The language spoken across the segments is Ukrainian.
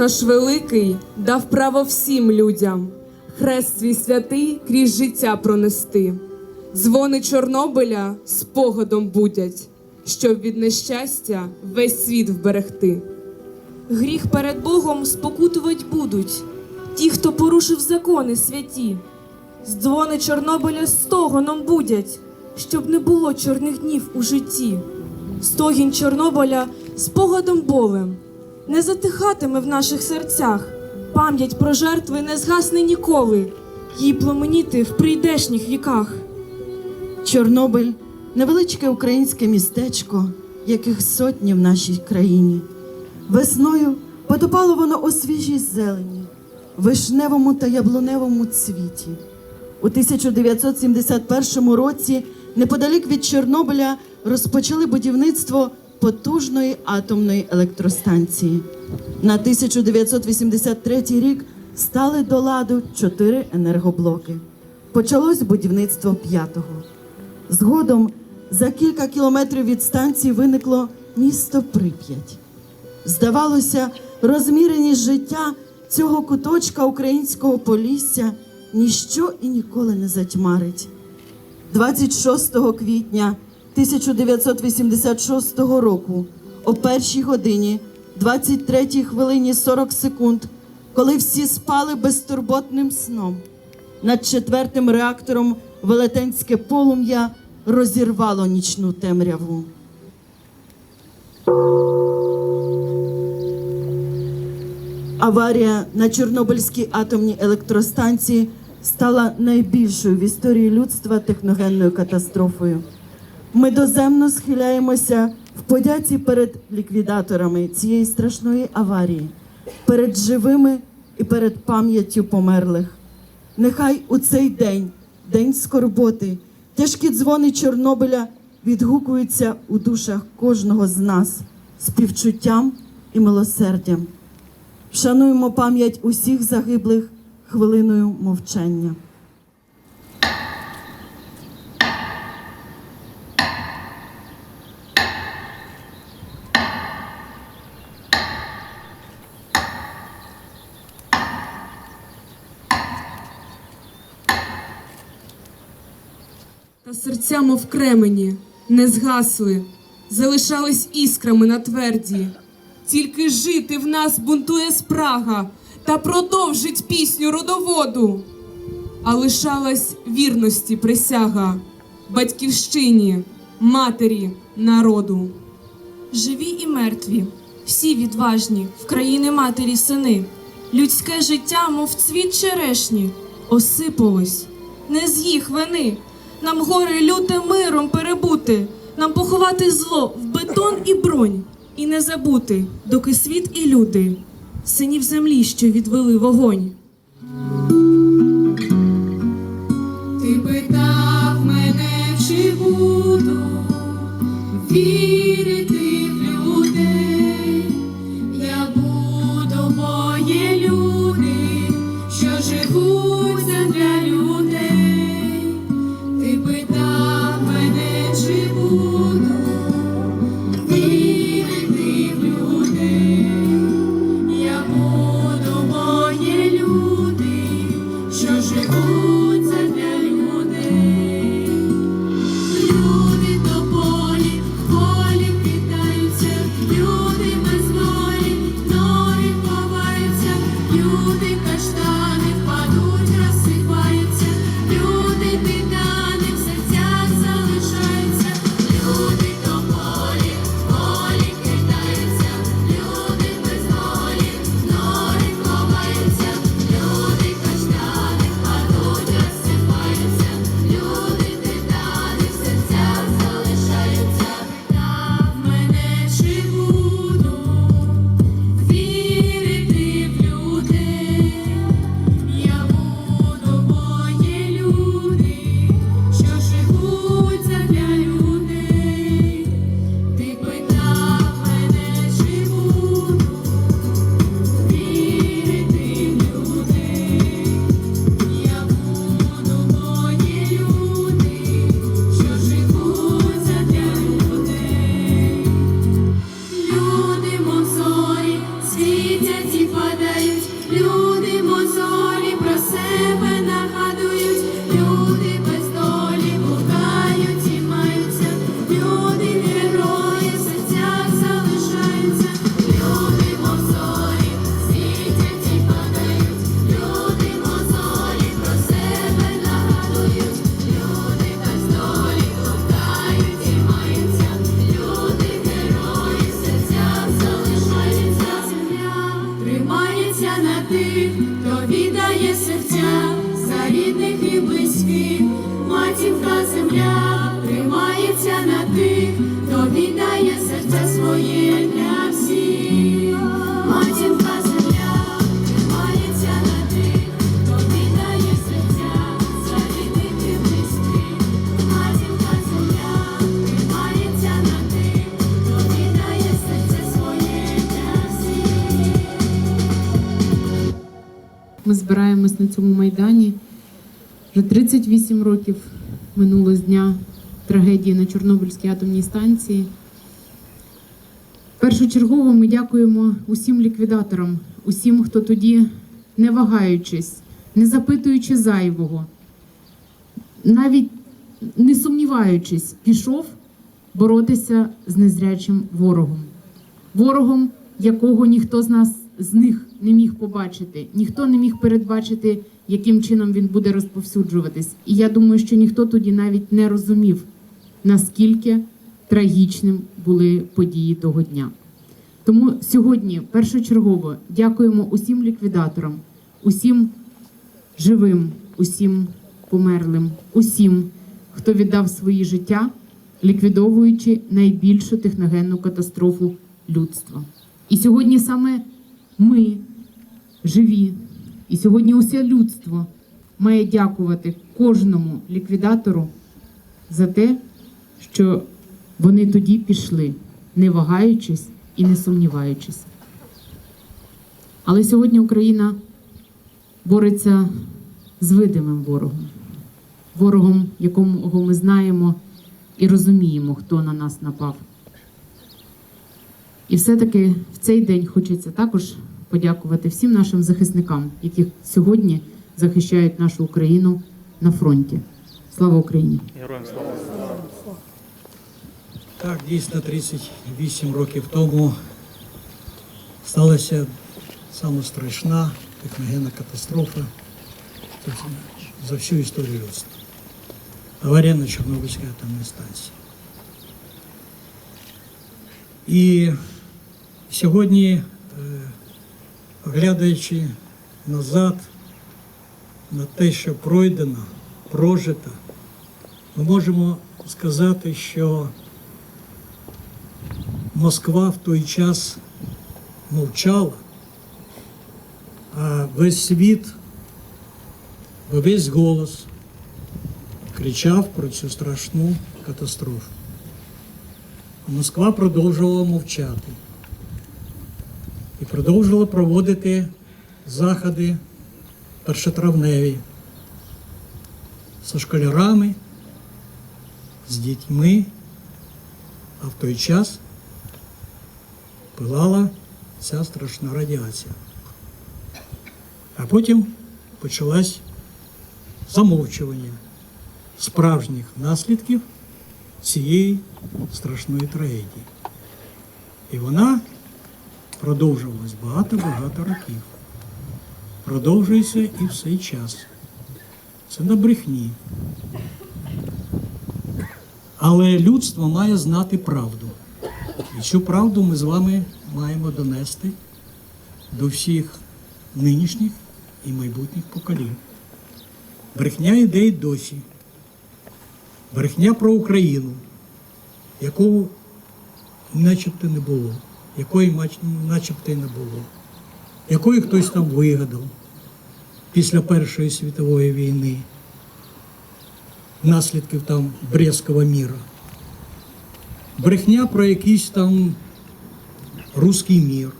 наш великий дав право всім людям хрест свій святий крізь життя пронести. Дзвони Чорнобиля спогадом будять, щоб від нещастя весь світ вберегти. Гріх перед Богом спокутувати будуть ті, хто порушив закони святі. Дзвони Чорнобиля стогоном будять, щоб не було чорних днів у житті. Стогін Чорнобиля спогадом болем не затихатиме в наших серцях. Пам'ять про жертви не згасне ніколи, їй пламеніти в прийдешніх віках. Чорнобиль невеличке українське містечко, яких сотні в нашій країні. Весною потопало воно у свіжій зелені, вишневому та яблуневому цвіті. У 1971 році, неподалік від Чорнобиля, розпочали будівництво потужної атомної електростанції. На 1983 рік стали до ладу чотири енергоблоки. Почалось будівництво п'ятого. Згодом за кілька кілометрів від станції виникло місто Прип'ять. Здавалося, розміреність життя цього куточка українського полісся ніщо і ніколи не затьмарить. 26 квітня 1986 року, о першій годині, 23 хвилині 40 секунд, коли всі спали безтурботним сном, над четвертим реактором велетенське полум'я розірвало нічну темряву. Аварія на Чорнобильській атомній електростанції стала найбільшою в історії людства техногенною катастрофою. Ми доземно схиляємося в подяці перед ліквідаторами цієї страшної аварії, перед живими і перед пам'яттю померлих. Нехай у цей день, день скорботи, тяжкі дзвони Чорнобиля відгукуються у душах кожного з нас співчуттям і милосердям. Вшануємо пам'ять усіх загиблих хвилиною мовчання. Та серця, мов кремені, не згасли, залишались іскрами на тверді. Тільки жити в нас бунтує спрага та продовжить пісню родоводу. А лишалась вірності присяга батьківщині, матері, народу. Живі і мертві, всі відважні, в країни матері сини. Людське життя, мов цвіт черешні, осипалось, не з їх вини. Нам горе люте миром перебути, нам поховати зло в бетон і бронь, і не забути, доки світ і люди, синів землі, що відвели вогонь. Ти питав мене, чи буду вірити Вже 38 років минуло з дня трагедії на Чорнобильській атомній станції. Першочергово ми дякуємо усім ліквідаторам, усім, хто тоді, не вагаючись, не запитуючи зайвого, навіть не сумніваючись, пішов боротися з незрячим ворогом. Ворогом, якого ніхто з нас з них не міг побачити, ніхто не міг передбачити, яким чином він буде розповсюджуватись. І я думаю, що ніхто тоді навіть не розумів, наскільки трагічним були події того дня. Тому сьогодні першочергово дякуємо усім ліквідаторам, усім живим, усім померлим, усім, хто віддав свої життя, ліквідовуючи найбільшу техногенну катастрофу людства. І сьогодні саме ми живі, і сьогодні усе людство має дякувати кожному ліквідатору за те, що вони тоді пішли, не вагаючись і не сумніваючись. Але сьогодні Україна бореться з видимим ворогом, ворогом, якого ми знаємо і розуміємо, хто на нас напав. І все-таки в цей день хочеться також подякувати всім нашим захисникам, які сьогодні захищають нашу Україну на фронті. Слава Україні! Героям слава. Так, дійсно, 38 років тому сталася саме страшна техногенна катастрофа за всю історію людства. Аварія на Чорнобильській атомній станції. І сьогодні, оглядаючи назад на те, що пройдено, прожито, ми можемо сказати, що Москва в той час мовчала, а весь світ, весь голос кричав про цю страшну катастрофу. А Москва продовжувала мовчати і продовжувала проводити заходи першотравневі зі школярами, з дітьми, а в той час пилала ця страшна радіація. А потім почалось замовчування справжніх наслідків цієї страшної трагедії. І вона продовжувалась багато-багато років. Продовжується і в цей час. Це на брехні. Але людство має знати правду. І цю правду ми з вами маємо донести до всіх нинішніх і майбутніх поколінь. Брехня йде й досі. Брехня про Україну, якого начебто не було, якої начебто й не було, якої хтось там вигадав після Першої світової війни, наслідків там Брестського міра брехня про якийсь там руський мір,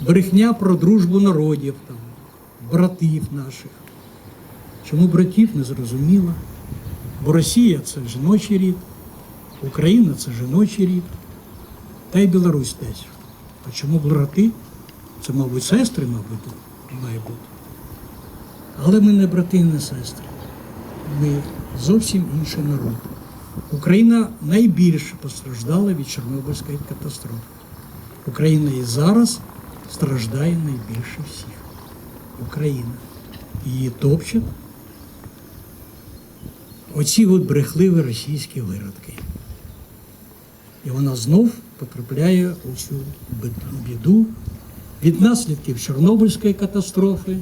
брехня про дружбу народів, там, братів наших. Чому братів не зрозуміло? Бо Росія це жіночий рід, Україна це жіночий рід, та й Білорусь теж. А чому брати? Це, мабуть, сестри, мабуть, має бути. Але ми не брати і не сестри. Ми зовсім інший народ. Україна найбільше постраждала від Чорнобильської катастрофи. Україна і зараз страждає найбільше всіх. Україна. Її топчуть оці от брехливі російські виродки. І вона знов потрапляє у цю біду від наслідків Чорнобильської катастрофи,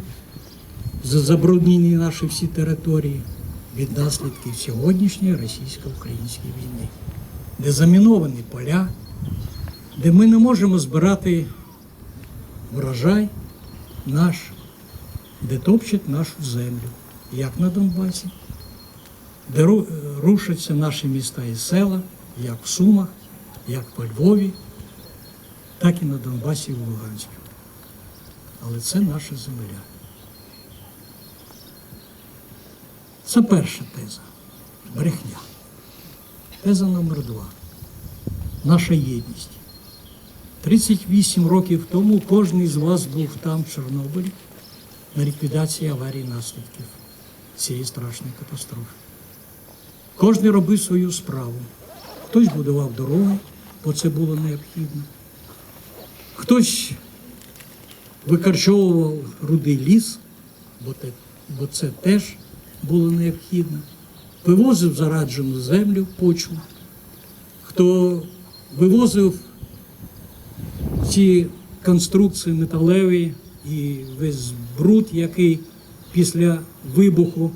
за забруднені наші всі території, від наслідків сьогоднішньої російсько-української війни, де заміновані поля, де ми не можемо збирати врожай наш, де топчуть нашу землю, як на Донбасі, де рушаться наші міста і села, як в Сумах, як по Львові, так і на Донбасі і в Луганську. Але це наша земля. Це перша теза брехня. Теза номер два. Наша єдність. 38 років тому кожен з вас був там, в Чорнобилі, на ліквідації аварії наслідків цієї страшної катастрофи. Кожен робив свою справу. Хтось будував дороги, бо це було необхідно. Хтось викорчовував рудий ліс, бо, це теж було необхідно. Вивозив зараджену землю, почву. Хто вивозив ці конструкції металеві і весь бруд, який після вибуху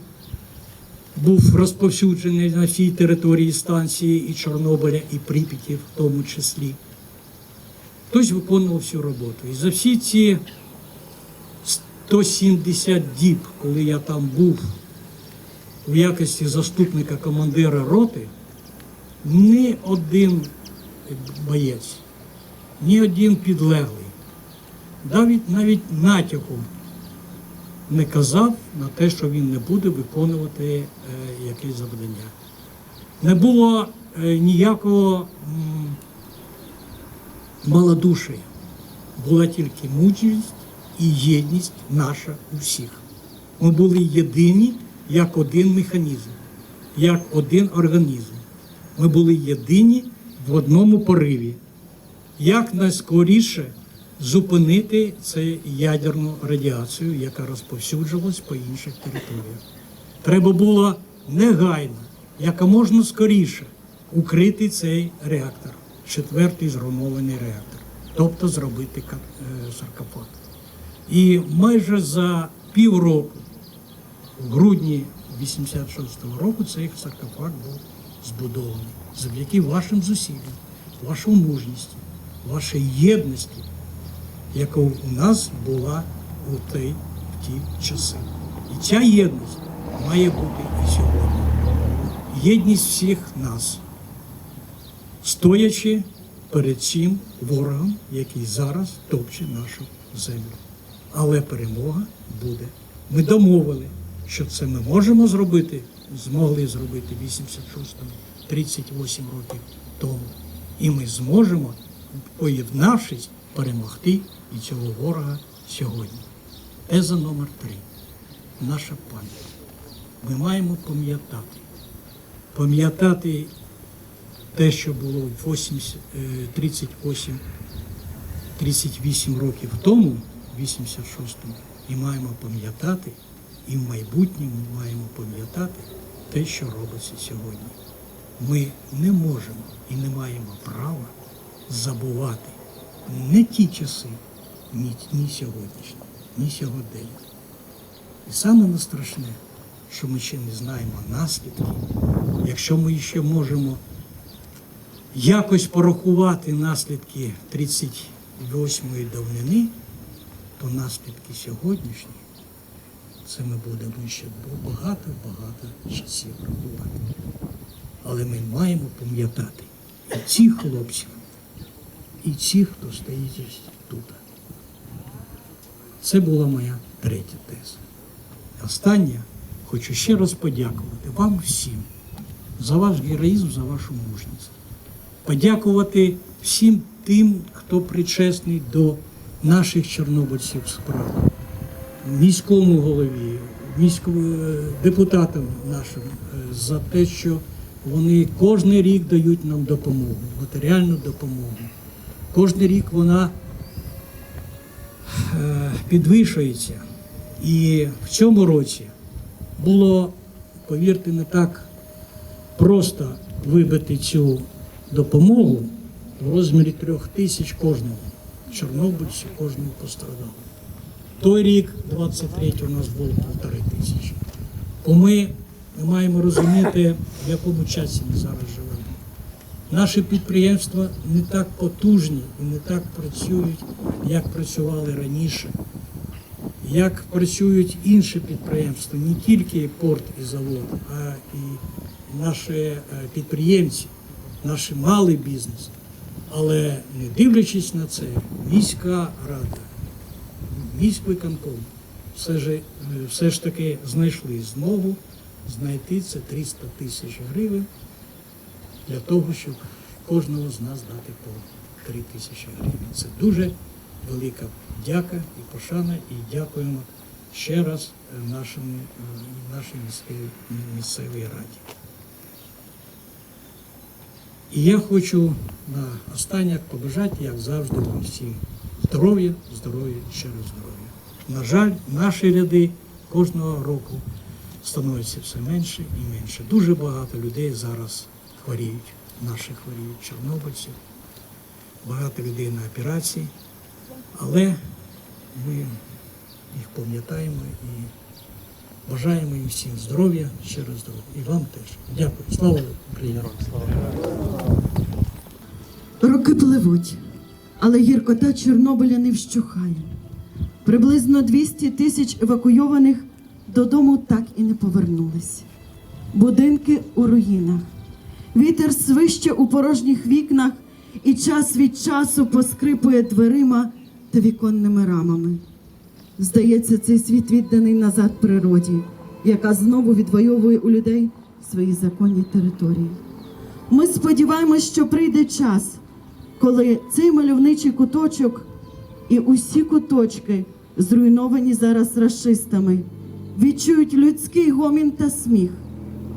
був розповсюджений на всій території станції і Чорнобиля, і Прип'яті в тому числі. Хтось виконував всю роботу. І за всі ці 170 діб, коли я там був в якості заступника командира роти, ні один боєць, ні один підлеглий, навіть, навіть натяком не казав на те, що він не буде виконувати е, якесь завдання. Не було е, ніякого м, малодушия. Була тільки мужність і єдність наша усіх. Ми були єдині як один механізм, як один організм. Ми були єдині в одному пориві. Як найскоріше зупинити цю ядерну радіацію, яка розповсюджувалась по інших територіях. Треба було негайно, якомога скоріше, укрити цей реактор, четвертий зруйнований реактор, тобто зробити е, саркофаг. І майже за півроку, в грудні 86-го року, цей саркофаг був збудований завдяки вашим зусиллям, вашому мужності, вашій єдності, яка у нас була у ті, в ті часи. І ця єдність має бути і сьогодні. Єдність всіх нас, стоячи перед цим ворогом, який зараз топче нашу землю. Але перемога буде. Ми домовили, що це ми можемо зробити, змогли зробити в 86-му, 38 років тому. І ми зможемо, поєднавшись, перемогти і цього ворога сьогодні. Теза номер три. Наша пам'ять. Ми маємо пам'ятати. Пам'ятати те, що було 80, е, 38 38 років тому, в 86-му, і маємо пам'ятати, і в майбутньому маємо пам'ятати те, що робиться сьогодні. Ми не можемо і не маємо права забувати не ті часи, ні, ні сьогоднішні, ні сьогодення. І саме найстрашне, що ми ще не знаємо наслідки, якщо ми ще можемо якось порахувати наслідки 38-ї давнини, то наслідки сьогоднішні, це ми будемо ще багато-багато часів рахувати. Але ми маємо пам'ятати і цих хлопців, і цих, хто стоїть тут. Це була моя третя теза. Остання, хочу ще раз подякувати вам всім за ваш героїзм, за вашу мужність. Подякувати всім тим, хто причесний до наших чорнобильців справ, міському голові, міському е, депутатам нашим е, за те, що вони кожен рік дають нам допомогу, матеріальну допомогу. Кожен рік вона підвищується. І в цьому році було, повірте, не так просто вибити цю допомогу в розмірі трьох тисяч кожному. Чорнобильці, кожному пострадав. Той рік, 23 у нас було півтори тисячі. Бо ми маємо розуміти, в якому часі ми зараз живемо. Наші підприємства не так потужні і не так працюють, як працювали раніше. Як працюють інші підприємства, не тільки порт і завод, а і наші е, підприємці, наш малий бізнес. Але не дивлячись на це, міська рада, міськвиконком все ж, е, все ж таки знайшли змогу знайти це 300 тисяч гривень для того, щоб кожного з нас дати по 3 тисячі гривень. Це дуже велика дяка і пошана, і дякуємо ще раз е, нашому, е, нашій міській, місцевій раді. І я хочу на останнє побажати, як завжди, вам всім здоров'я, здоров'я, ще раз здоров'я. На жаль, наші ряди кожного року становиться все менше і менше. Дуже багато людей зараз хворіють, наші хворіють, чорнобильців, багато людей на операції, але ми їх пам'ятаємо і бажаємо їм всім здоров'я, ще раз здоров'я. І вам теж. Дякую. Слава Україні! Роки пливуть, але гіркота Чорнобиля не вщухає. Приблизно 200 тисяч евакуйованих додому так і не повернулись. Будинки у руїнах. Вітер свище у порожніх вікнах і час від часу поскрипує дверима та віконними рамами. Здається, цей світ відданий назад природі, яка знову відвоює у людей свої законні території. Ми сподіваємось, що прийде час, коли цей мальовничий куточок і усі куточки, зруйновані зараз расистами, відчують людський гомін та сміх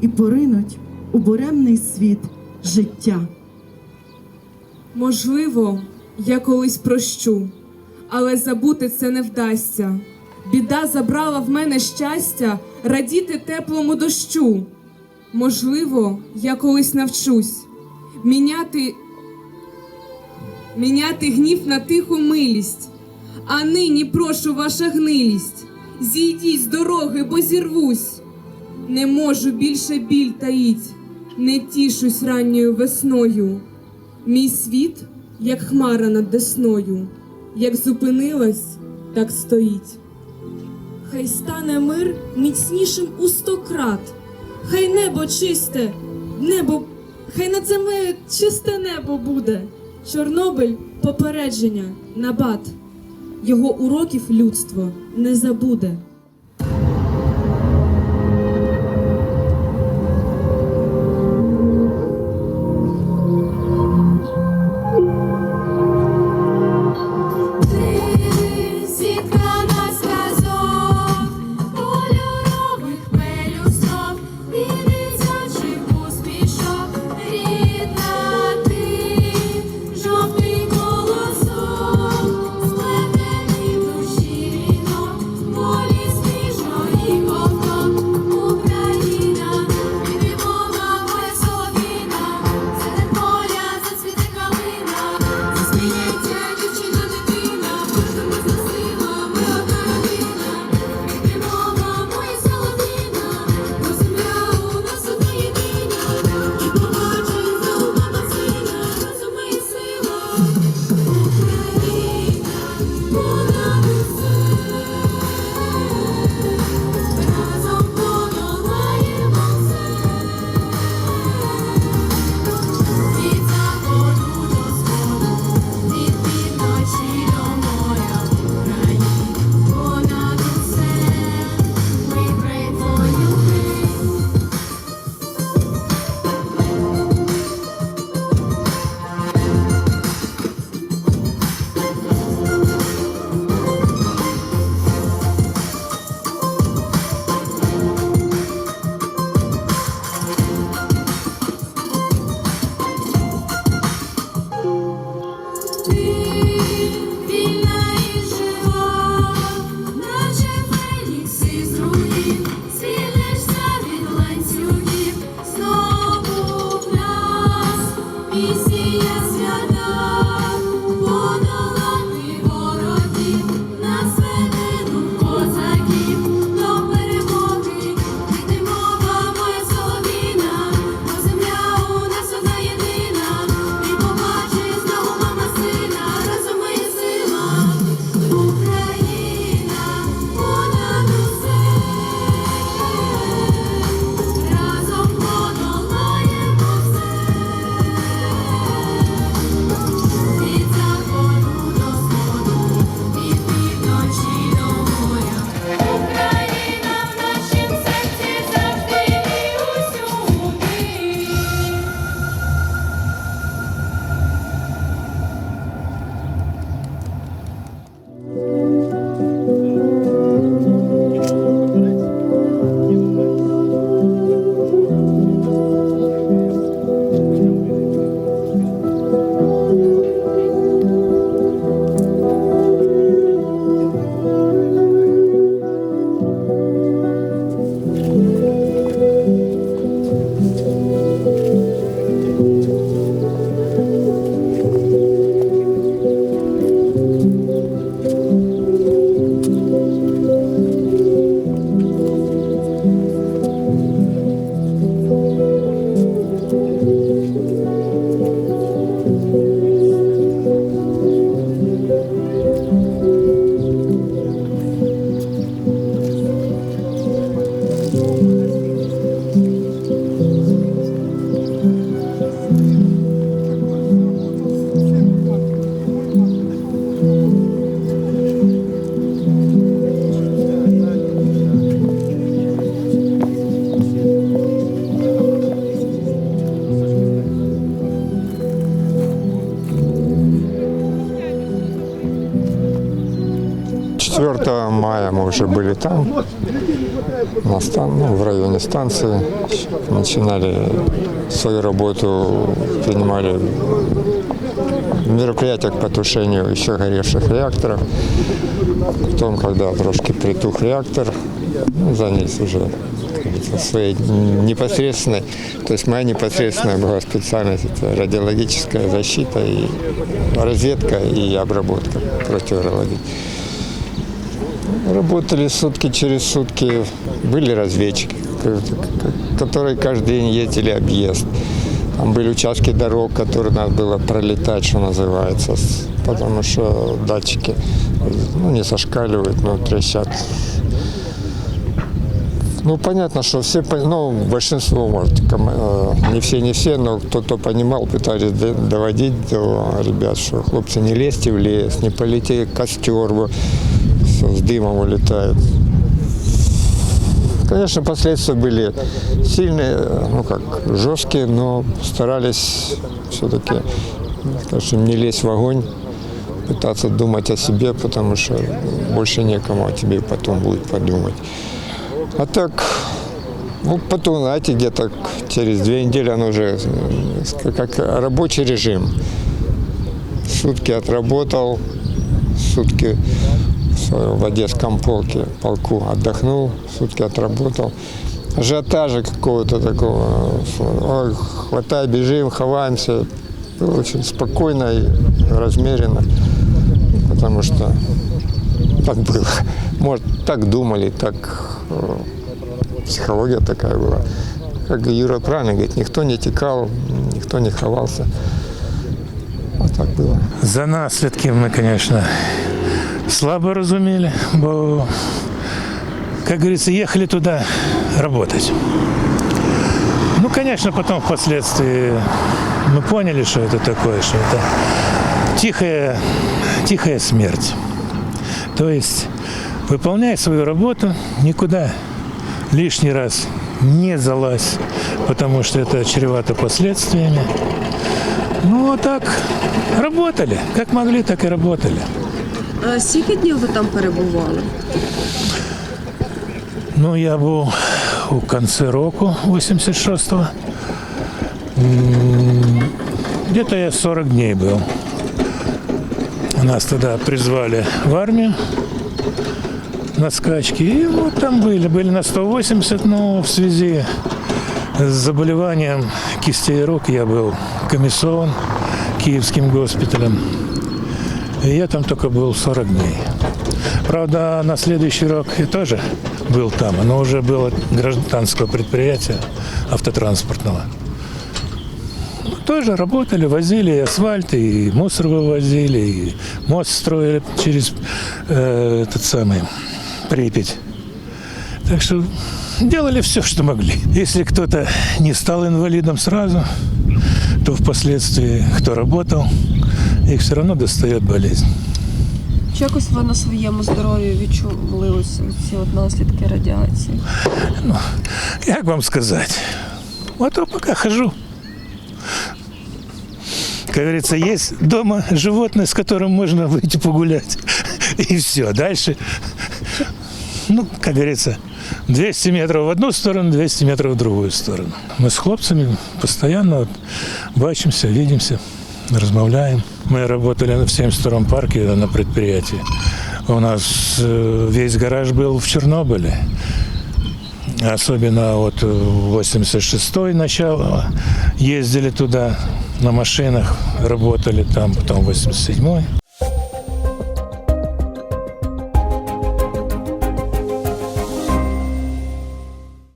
і поринуть у буремний світ життя. Можливо, я колись прощу, але забути це не вдасться. Біда забрала в мене щастя радіти теплому дощу. Можливо, я колись навчусь міняти, міняти гнів на тиху милість. А нині прошу ваша гнилість. Зійдіть з дороги, бо зірвусь. Не можу більше біль таїть, не тішусь ранньою весною. Мій світ, як хмара над десною, як зупинилась, так стоїть. Хай стане мир міцнішим у сто крат. Хай небо чисте, небо, хай над землею чисте небо буде. Чорнобиль попередження, набат. Його уроків людство не забуде. Мая мы уже были там, на стан, ну, в районе станции. Начинали свою работу, принимали мероприятия к потушению еще горевших реакторов. Потом, когда трошки притух реактор, ну, занялись уже своей непосредственной, то есть моя непосредственная была специальность, это радиологическая защита и разведка и обработка противорологии. Работали сутки через сутки, были разведчики, которые каждый день ездили объезд. Там были участки дорог, которые надо было пролетать, что называется, потому что датчики ну, не зашкаливают, но трещат. Ну, понятно, что все, ну, большинство, может, э, не все, не все, но кто-то понимал, пытались доводить до ребят, что хлопцы, не лезьте в лес, не полетите костер, с дымом улетает. Конечно, последствия были сильные, ну как, жесткие, но старались все-таки, скажем, не лезть в огонь, пытаться думать о себе, потому что больше некому о тебе потом будет подумать. А так, ну, потом, знаете, где-то через две недели оно уже э, как рабочий режим. Сутки отработал, сутки в Одесском полке, полку отдохнул, сутки отработал. Ажиотажа какого-то такого, ой, хватай, бежим, ховаемся. Было очень спокойно и размеренно, потому что так было. Может, так думали, так э, психология такая была. Как Юра правильно говорит, никто не текал, никто не ховался. Вот так было. За наслідки ми, звісно, слабо розуміли, бо, як говорится, їхали туди працювати. Ну, конечно, потом впоследствии мы поняли, что это такое, что это тихая, тихая смерть. То есть, выполняй свою работу, никуда лишний раз не залазь, потому что это чревато последствиями. Ну, вот так работали. Как могли, так и работали. А скільки днів ви там перебували? Ну, я був у кінці року 86-го. М, Где-то я 40 дней был. Нас тогда призвали в армию на скачки. И вот там были. Были на 180, но в связи с заболеванием кистей рук я был комиссован Киевским госпиталем. И я там только был 40 дней. Правда, на следующий рок я тоже был там, но уже было гражданского предприятия автотранспортного. Ну, Тоже работали, возили и асфальт, и мусор вывозили, и мост строили через э, этот самый Припять. Так что делали все, что могли. Если кто-то не стал инвалидом сразу, то впоследствии, кто работал, их все равно достает болезнь. Чи якось ви на своєму здоров'ї відчули ось ці от наслідки радіації? Как вам сказать? Вот то пока хожу. Как говорится, есть дома животное, с которым можно выйти погулять. И все. Дальше, ну, как говорится, 200 метров в одну сторону, 200 метров в другую сторону. Мы с хлопцами постоянно вот бачимся, видимся, размовляем. Мы работали в 72-м парке на предприятии. У нас э, весь гараж был в Чернобыле. Особенно вот 86-й начало ездили туда на машинах, работали там, потом 87-й.